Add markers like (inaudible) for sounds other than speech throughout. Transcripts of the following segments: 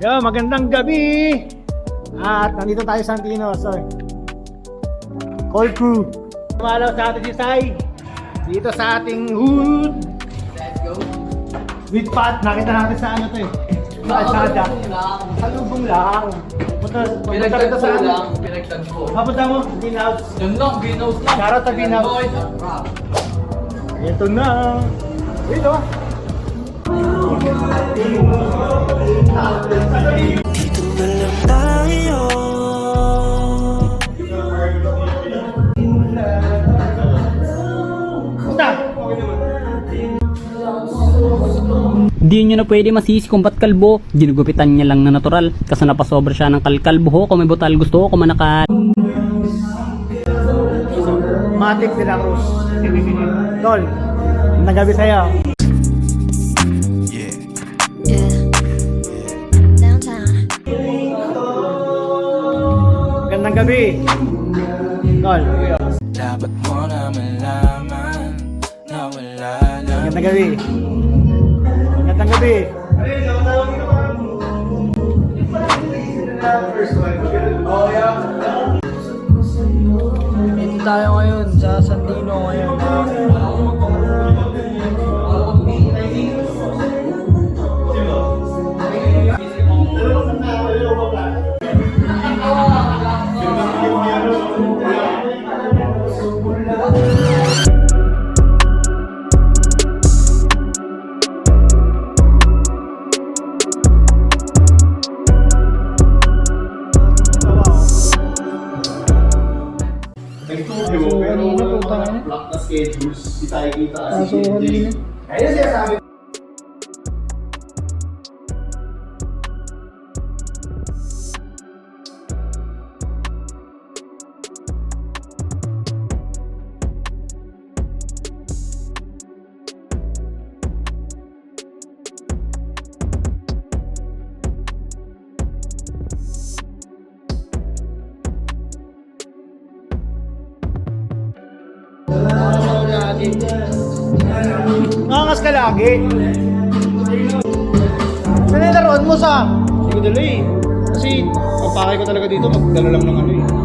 Yo, magandang gabi! At nandito tayo sa Antino, so Call crew. Tumalaw sa atin si Sai. Dito sa ating hood. Let's go. With Pat, nakita natin sa ano to eh. Kalsada. Salubong lang. Punta, punta dito sa ano. lang. Pinagtagpo. Papunta mo, Greenhouse. Yun lang, Greenhouse lang. Shoutout sa rap. Ito na. Dito. Dito na lang tayo. Hindi nyo na pwede masisi kung ba't kalbo. Ginugupitan niya lang na natural. Kasi napasobra siya ng kalkalbo ho. Kung may butal gusto ko, kung manaka... Matic de la Cruz. Tol, nagabi sa'yo. Gabi. Tol, Dapat mo na malaman Na wala lang magandang gabi. Magandang gabi. Dito tayo ngayon sa Santino ngayon. Schedules. Di tayo kita kasi CJ. Kaya siya sabi Nangangas ka lagi. Yung laruan mo sa? Hindi ko dala. Kasi ang pakay ko talaga dito, magdala lang ng ano eh.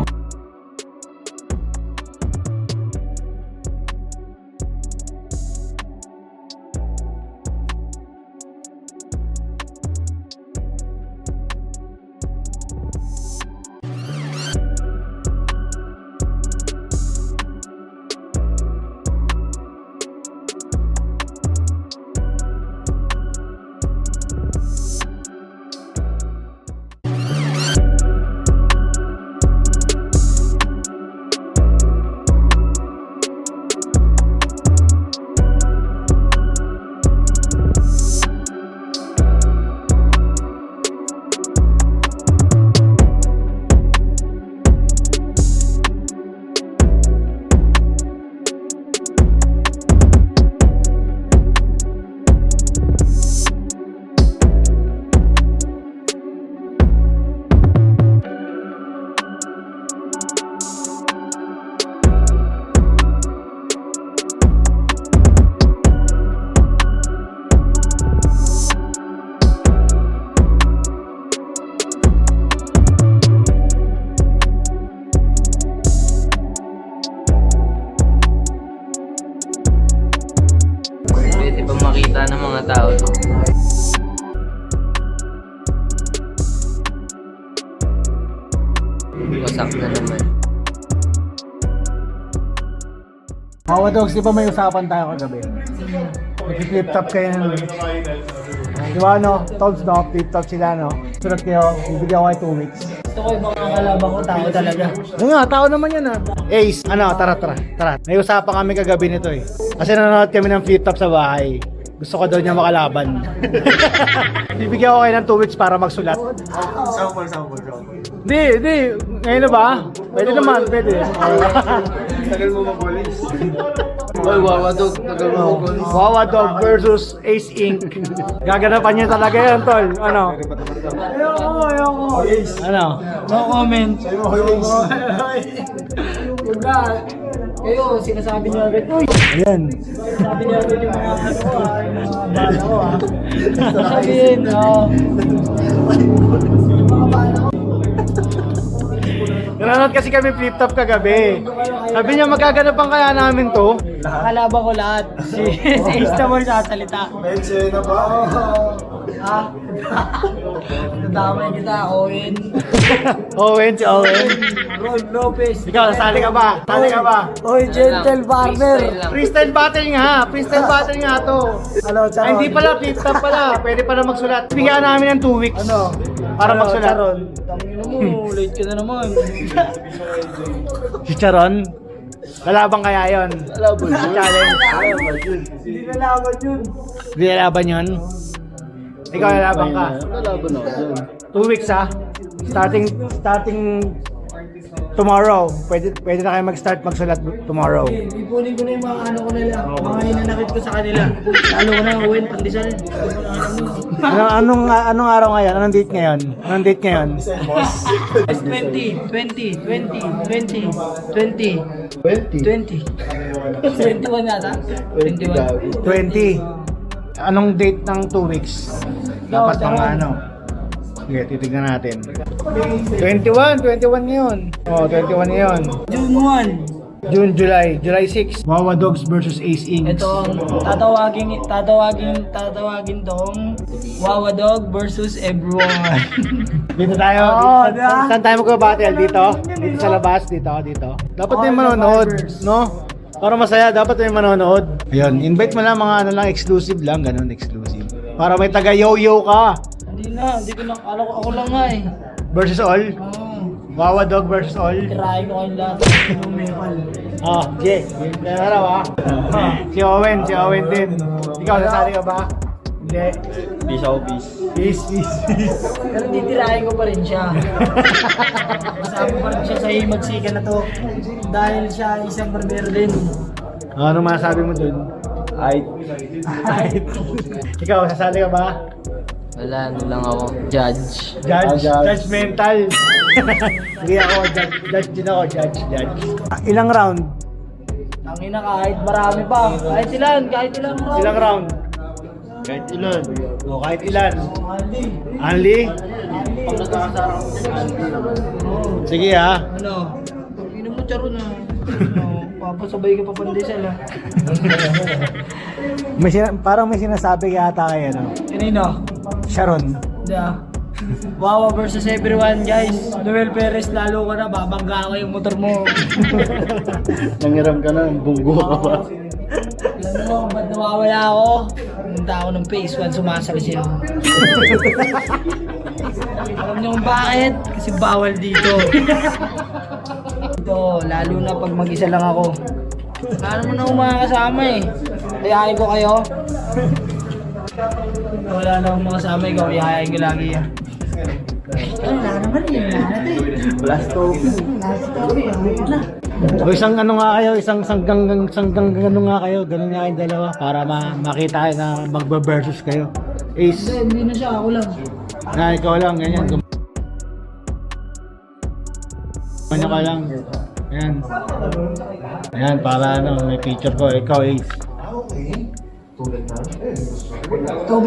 Ng mga tao to? Wasak na naman. Mga dogs, di ba may usapan tayo kagabi? Nag-flip top kayo ng... Di ba ano? Togs no? Flip top sila no? Sulat kayo, bibigyan ko kayo 2 weeks. Gusto ko yung mga kalaban ko, tao talaga. Yung nga, tao naman yan ah. Ace, ano, tara, tara, tara. May usapan kami kagabi nito eh. Kasi nanonood kami ng flip top sa bahay. Gusto ko daw niya makalaban. (laughs) Bibigyan ko kayo ng 2 weeks para magsulat. Sample, sample, sample. Hindi, hindi. Ngayon na ba? Pwede naman, pwede. (laughs) Tagal mo mag-police. Oy, wawa dog. Tagal mo ko. Wawa Dog versus Ace Inc. Gaganapan niya talaga yan, tol. Ano? Ayoko, ayoko. Ano? No comment. Huwag (laughs) na. Kayo, sinasabi niyo agad, uy! Ayan. Sabi niyo agad yung mga ano ko ah, yung mga bala ko ah. Sabihin, oh. Yung mga bala ko. Nanonood kasi kami flip top kagabi. Sabi niya magaganapan kaya namin to. Kalaban ko lahat. (laughs) Si, si Istamor sasalita. Medyo na ba? Ha? Nadamay kita, Owen. (laughs) Owen, si Owen. Ron Lopez. Ikaw, sali ka ba? Sali ka ba? Oy, gentle farmer. Freestyle battle nga. Freestyle battle nga to. Ano, Ay, Charon? hindi pala, flip top pala. Pwede pala magsulat. Bigyan namin ng 2 weeks. Ano? Para Ano, magsulat. Charon? Tangina mo, late ka na naman. Si Charon? Lalaban kaya yon? Lalaban yun. Challenge. Hindi na laban yun. Hindi lalaban yun? Ikaw lalaban ka? Lalaban ako dyan. 2 weeks ha? Starting, starting tomorrow. Pwede, pwede na kayo mag-start magsulat tomorrow. Ipunin ko na yung mga ano ko nila. Mga hinanakit ko sa kanila. Lalo ko na, Owen, pandesal. Ano, anong, anong araw ngayon? Anong date ngayon? Anong date ngayon? 20, 20, 20, 20, 20, 20. 20. 21 yata? 21. 20. Anong date ng 2 weeks? Dapat Charon. ano? Sige, titignan natin. 21, 21 ngayon. Oh, 21 ngayon. June 1. June, July, July 6. Wawa Dogs versus Ace Inks. Ito ang tatawagin, tatawagin, tatawagin tong Wawa Dog versus everyone. (laughs) Dito tayo. Oo, dito, di ba? saan, saan tayo magbabattle? Dito? Dito sa labas? Dito? Dito? Dapat Oo, manonood, no? Para masaya, dapat may manonood. Ayun, invite mo lang mga ano lang, exclusive lang, ganun, exclusive. Para may taga yo-yo ka. hindi na, hindi ko na, kala ko ako lang nga eh. Versus all. Oo. Wawa Dog versus all. Tirahin ko kayong lahat. (laughs) Oh, Jay. Kaya na raw ah. si Owen, si Owen din. Ikaw, nasali ka ba? Hindi. Peace out, peace. Peace, peace, peace. Pero titirahin ko pa rin siya. (laughs) Kasama pa rin siya sa himagsikan na to. Dahil siya isang barbero din. ano masasabi mo dun? Ay, Ikaw, sasali ka ba? Wala, ano lang ako. Judge. Judge, Ah, judge. judgmental. (laughs) Hindi ako, judge, judge din ako, judge, judge. Ilang round? Tangina kahit marami pa. Kahit ilan, kahit ilan round. Ilang round? Kahit ilan. O, kahit ilan. Anli? Sige ha. Ano? Pagkino mo charo na. Ano, papasabay ka pa pandesal ah. (laughs) May sina- parang may sinasabi yata kay ano. Kanino? Sharon. Hindi ah. Wawa versus everyone guys. Noel Perez lalo ka na, babangga ko yung motor mo. (laughs) Nangiram ka na, bunggo ka pa. Alam mo, ba't nawawala ako? Ako ng phase 1, sumasali siya. Alam niyo kung bakit? Kasi bawal dito. Dito, lalo na pag mag-isa lang ako. Wala naman ako makakasama eh. Ayahin ko kayo. Wala na akong makasama ikaw, ayahin ko lagi yan. Wala naman eh, wala na to eh. Last talk. Last story, ayaw na. O isang ano nga kayo, isang sanggang sanggang ano nga kayo, ganun nga kayong dalawa para ma makita kayo na magba-versus kayo. Ace, Hindi, hindi na siya, ako lang. na ikaw lang, ganyan. Ano ka lang. Ayan. Ayan, para ano, may picture ko. Ikaw, Ace. Kobe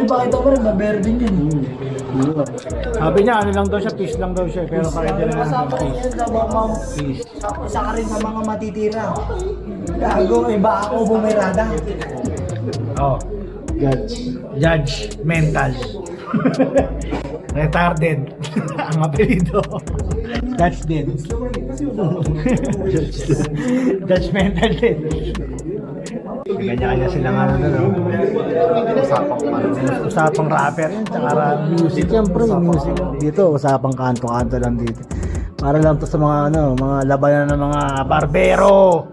pa kita ko rin, babero din yun. Sabi niya, ano lang daw siya, peace lang daw siya. Pero pakita na lang Kasama rin yan sa mga peace. isa ka rin sa mga matitira. Gago, iba ako bumirada. Oh. Judge. Judge mental. (laughs) Retarded. (laughs) Ang apelido. That's (laughs) dead. Judge mental din. Kanya-kanya silang ano na, no? Usapang, usapang rapper. Tsaka music. Siyempre, music. Dito, usapang kanto-kanto lang dito. Para lang to sa mga ano, mga labanan ng mga barbero.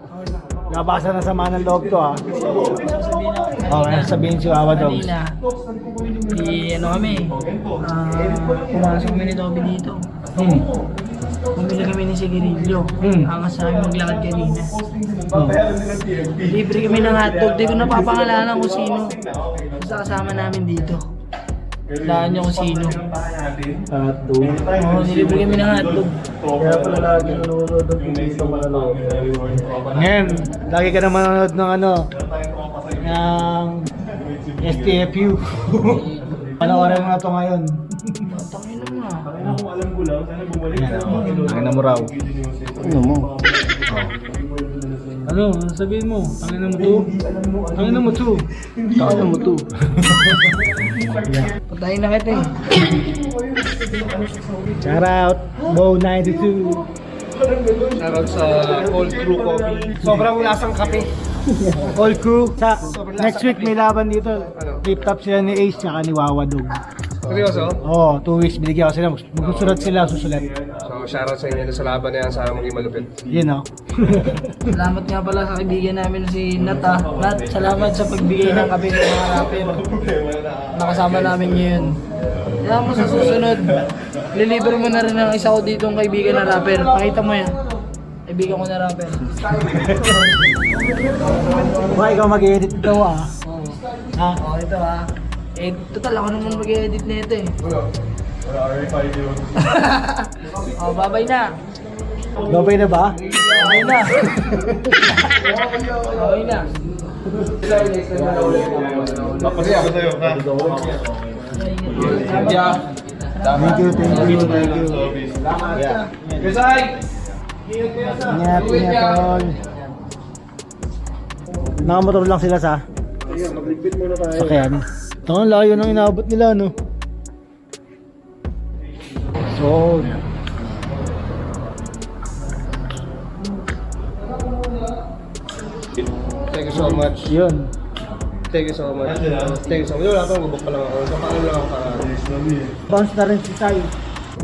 Nabasa na sa ng loob to ah. Sasabihin na, Oh, ano sabihin si Wawa Dogs? kanina, di ano kami, ah, pumasok kami ni Toby dito. Hmm. Bumili kami ni Sigarilyo. Angas sa amin maglakad kanina. Hmm. Libre kami ng hotdog. Di ko napapangalanan kung sino. Basta kasama namin dito. Laan niyo kung sino. Hotdog. Oo, nilibre kami ng hotdog. Kaya pala lagi nanonood ng dito mananood. Ngayon, lagi ka na manonood ng ano, ng STFU. (laughs) Panoorin mo na to ngayon. Tangin na mo raw. Ano mo? Ano? Ano sabihin mo? Tangin na mo to? Tangin na mo to? Kaya mo to. Patayin na kita eh. Shout out, Bo 92. Shoutout sa Cold Crew Coffee. Sobrang lasang kape. All crew. Sa, next week may laban dito. Flip top sila ni Ace tsaka ni Wawa Dog. Seryoso? Oo, oh, two weeks binigyan ko sila. Magsusulat sila, susulat. So, shoutout sa inyo sa laban na yan. Sana maging malupit. Yun oh. (laughs) Salamat nga pala sa kaibigan namin si Nat ah. Nat, salamat sa pagbigay ng kape ng mga rapper. Nakasama namin ngayon. Kaya mo sa susunod, lilibre mo na rin ng isa ko dito ang kaibigan na rapper. Pakita mo yan. Kaibigan ko na rapper. Baka ikaw mag-edit ito ah. Oo. Ha? Oh, ito ah. Eh, total ako naman mag-edit na ito eh. (laughs) oh, babay na. Gabay na ba? Babay na. babay na. Papasya ko sa'yo, ha? Thank you, thank you, thank you. Kasay! Ingat, ingat tol. Nakamotor lang sila sa Magligpit muna tayo. sakyan. Ang layo ng inabot nila, no? So, Thank you so much. yun. Thank you so much. Thank you so much. Wala pa, gubok pa lang ako. Sa paano lang ako ka. Bounce na rin si Sai.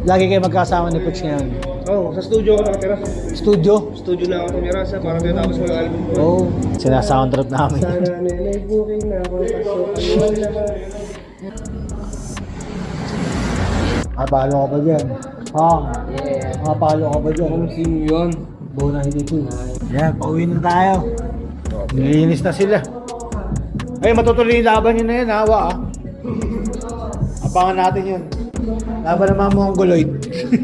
Lagi kayo magkasama ni Puts ngayon. Oo, sa studio ako nakatira. Studio? Studio na ako tumira sa para tinatapos mo yung album ko. Oh, sinasound trip namin. Sana nilay booking na ako pasok. Wala ka. Ba dyan? Ha? Mapalo ka ba dyan? Sino yun? Buo na hindi po. Yan, pauwi na tayo. Nilinis na sila. Ay, matutuloy yung laban yun na yun, hawa ah. Abangan natin yun. Laban ng mga Mongoloid.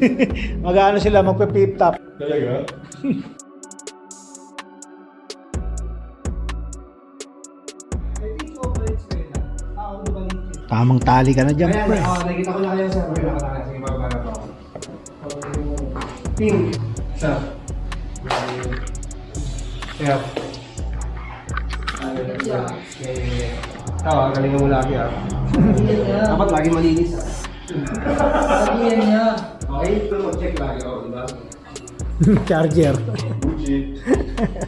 (laughs) Mag-ano sila, magpe-pip top. Talaga? (laughs) Tamang tali ka na dyan, pre. nakikita ko lang yan sa mga nakakaya. Sige, bababa na to. Ping. Isa. Kaya. Tawa, galingan mo lagi ah. (laughs) Dapat lagi malinis ah. Sabihan niya. Okay, ito mag-check lagi ako, di ba? Charger.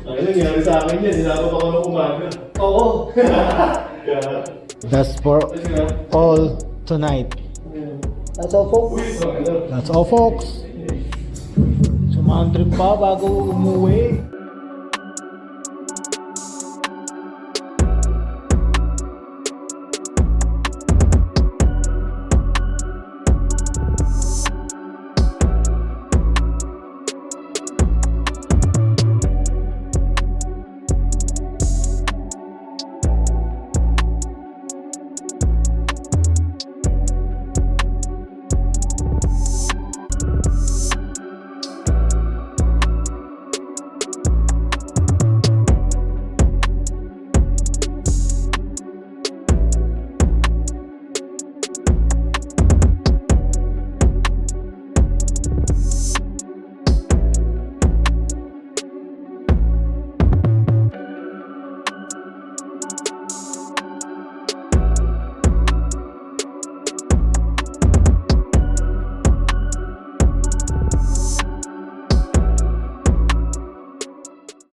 Ay, nangyari sa akin yan. Hinabot ako ng umaga. Oo. That's for all tonight. That's all, folks. That's all, folks. Sumandrin pa bago umuwi.